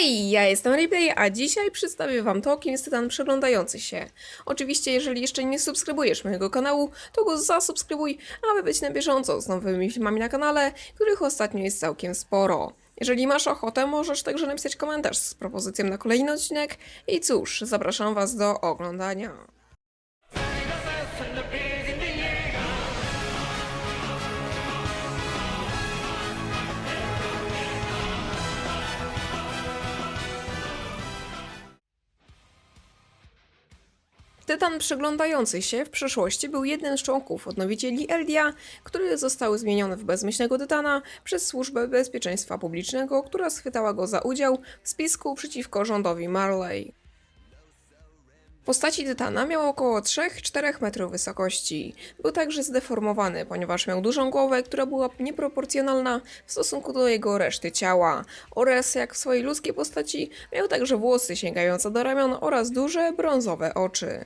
Hej, ja jestem Replay, a dzisiaj przedstawię Wam to, kim jest Tytan przeglądający się. Oczywiście, jeżeli jeszcze nie subskrybujesz mojego kanału, to go zasubskrybuj, aby być na bieżąco z nowymi filmami na kanale, których ostatnio jest całkiem sporo. Jeżeli masz ochotę, możesz także napisać komentarz z propozycją na kolejny odcinek i cóż, zapraszam Was do oglądania. Tytan przeglądający się w przeszłości był jednym z członków odnowicieli Eldia, które zostały zmienione w bezmyślnego Tytana przez Służbę Bezpieczeństwa Publicznego, która schwytała go za udział w spisku przeciwko rządowi Marley. Postaci Tytana miał około 3-4 metrów wysokości. Był także zdeformowany, ponieważ miał dużą głowę, która była nieproporcjonalna w stosunku do jego reszty ciała. Oraz jak w swojej ludzkiej postaci, miał także włosy sięgające do ramion oraz duże brązowe oczy.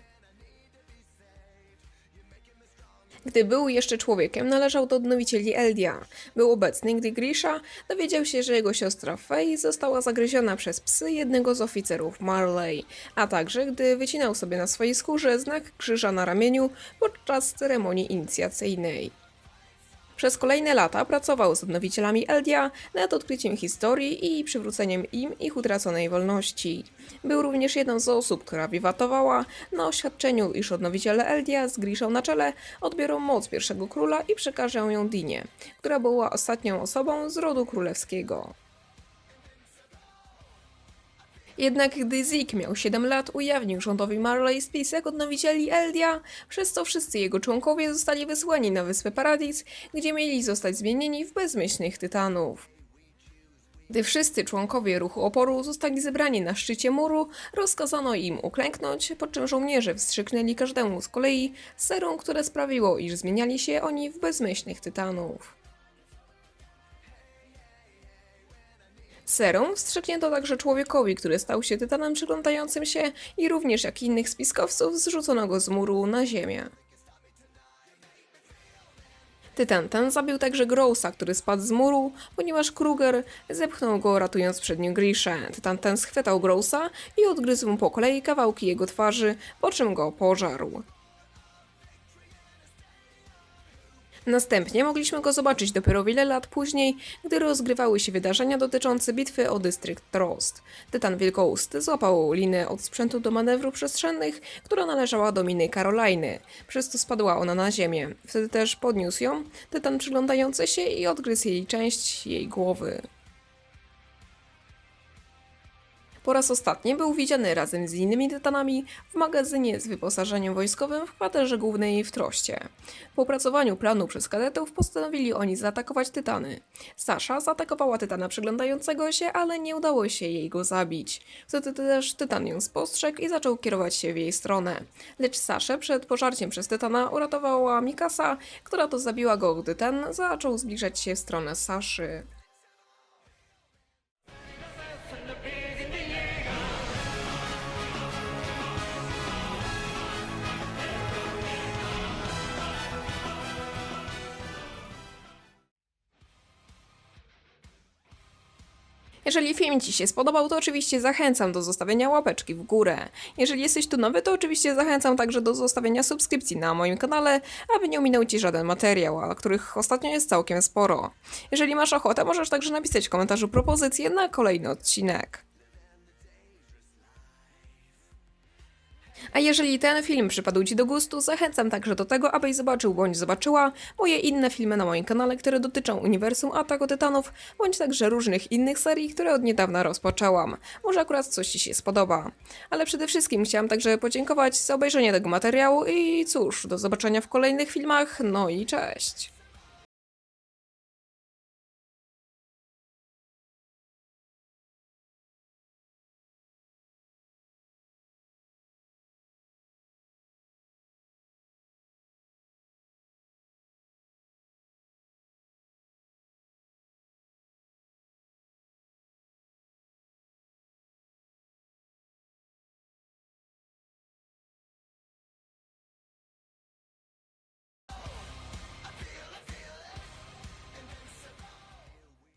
Gdy był jeszcze człowiekiem, należał do odnowicieli Eldia. Był obecny, gdy Grisha dowiedział się, że jego siostra Faye została zagryziona przez psy jednego z oficerów Marley, a także gdy wycinał sobie na swojej skórze znak krzyża na ramieniu podczas ceremonii inicjacyjnej. Przez kolejne lata pracował z odnowicielami Eldia nad odkryciem historii i przywróceniem im ich utraconej wolności. Był również jedną z osób, która wiwatowała na oświadczeniu, iż odnowiciele Eldia z na czele odbiorą moc pierwszego króla i przekażą ją Dinie, która była ostatnią osobą z rodu królewskiego. Jednak gdy Zik miał 7 lat, ujawnił rządowi Marley spisek odnowicieli Eldia, przez co wszyscy jego członkowie zostali wysłani na wyspę Paradis, gdzie mieli zostać zmienieni w bezmyślnych tytanów. Gdy wszyscy członkowie ruchu oporu zostali zebrani na szczycie muru, rozkazano im uklęknąć, po czym żołnierze wstrzyknęli każdemu z kolei serum, które sprawiło, iż zmieniali się oni w bezmyślnych tytanów. Serum wstrzyknięto także człowiekowi, który stał się tytanem przyglądającym się i również jak innych spiskowców zrzucono go z muru na ziemię. Tytan ten zabił także Growsa, który spadł z muru, ponieważ Kruger zepchnął go ratując przed nim Griszę. Tytan ten schwytał Growsa i odgryzł mu po kolei kawałki jego twarzy, po czym go pożarł. Następnie mogliśmy go zobaczyć dopiero wiele lat później, gdy rozgrywały się wydarzenia dotyczące bitwy o dystrykt Trost. Tytan Wielkousty złapał linę od sprzętu do manewrów przestrzennych, która należała do miny Karolajny, przez co spadła ona na ziemię. Wtedy też podniósł ją, Tytan przyglądający się i odgryzł jej część jej głowy. Po raz ostatni był widziany razem z innymi tytanami w magazynie z wyposażeniem wojskowym w kwaterze głównej w Troście. Po opracowaniu planu przez kadetów postanowili oni zaatakować tytany. Sasza zaatakowała tytana przyglądającego się, ale nie udało się jej go zabić. Wtedy też tytan ją spostrzegł i zaczął kierować się w jej stronę. Lecz Saszę przed pożarciem przez tytana uratowała Mikasa, która to zabiła go, gdy ten zaczął zbliżać się w stronę Saszy. Jeżeli film Ci się spodobał, to oczywiście zachęcam do zostawienia łapeczki w górę. Jeżeli jesteś tu nowy, to oczywiście zachęcam także do zostawienia subskrypcji na moim kanale, aby nie ominął Ci żaden materiał, a których ostatnio jest całkiem sporo. Jeżeli masz ochotę, możesz także napisać w komentarzu propozycję na kolejny odcinek. A jeżeli ten film przypadł Ci do gustu, zachęcam także do tego, abyś zobaczył bądź zobaczyła moje inne filmy na moim kanale, które dotyczą uniwersum Ataku Tytanów, bądź także różnych innych serii, które od niedawna rozpoczęłam. Może akurat coś Ci się spodoba. Ale przede wszystkim chciałam także podziękować za obejrzenie tego materiału i cóż, do zobaczenia w kolejnych filmach, no i cześć!